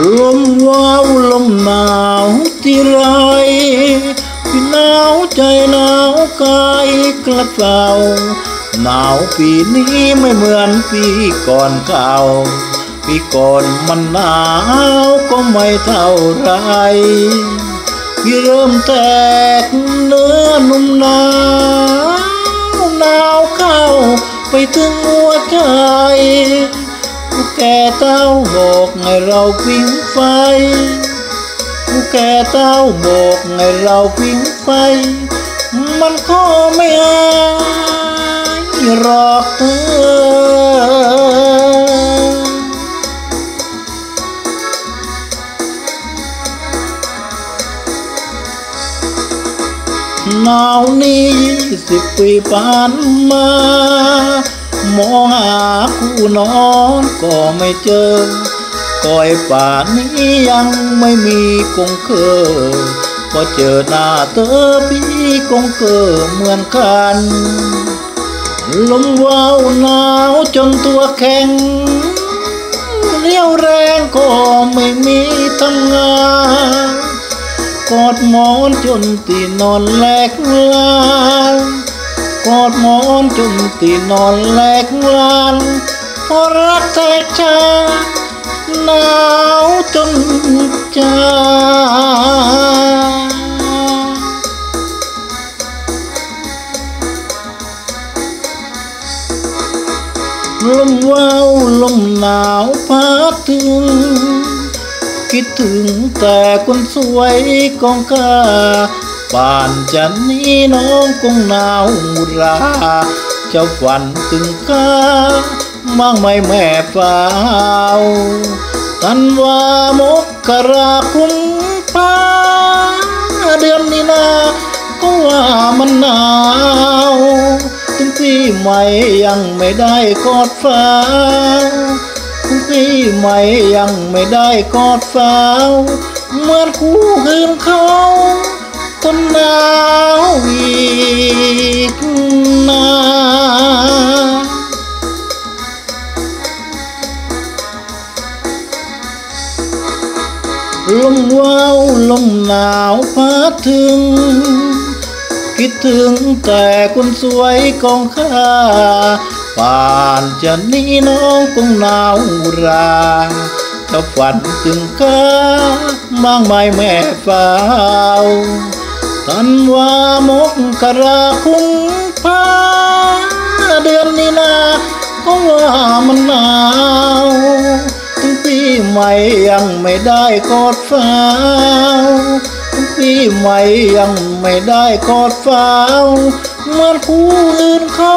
ลมว้าวลมหนาวที่ไรพี่หนาวใจหนาวกายกระเป๋าหนาวปีนี้ไม่เหมือนปีก่อนเก่าปีก่อนมันหนาวก็ไม่เท่าไรพี่เริ่มแตกเนื้อนุ่มหนาวหนาวเข้าไปถึงหัวใจ ผู้แก่เต้าบอกให้เราพิงไฟผู้แก่เต้าบอกให้เราพิงไฟมันก็ไม่อายหรอกเธอหนาวนี้ยี่สิบปีผ่าน มองหาคู่นอนก็ไม่เจอก้อยป่านนี้ยังไม่มีคงเคอพอเจอหน้าเธอพี่คงเคอเหมือนกันลมว้าวหนาวจนตัวแข็งเรี่ยวแรงก็ไม่มีทำงานกอดหมอนจนตีนอนแหลกลาน กอดหมอนจนตีนอนแหลกลานเพราะรักแท้ชาหนาวจนจาลมว้าวลมหนาวพัดถึง คิดถึงแต่คนสวยกองกา ป่านจะนี้น้องคงหนาวรา เจ้าฝันถึงกาบ้างไหมแม่ฟ้าวตันวามกราคุมพาเดือนนี้นา ก็ว่ามันหนาวถึงปีใหม่ยังไม่ได้กอดฟ้าปีใหม่ยังไม่ได้กอดฟ้าวเหมื่อนคู่คืนเขา คนหนาวอีกนานลมว้าวลมหนาวพัดถึง คิดถึงแต่คนสวยของข้าป่านจะนี้น้องคงหนาวราจะฝันถึงข้าบ้างไหมแม่ฟ้าว ธันว่ามกกราคุมพาเดือนนี้นาก็ว่ามันหนาวถึงปีใหม่ยังไม่ได้กอดฟ้าวถึงปีใหม่ยังไม่ได้กอดฟ้าวเหมื่อนคู่อื่นเขา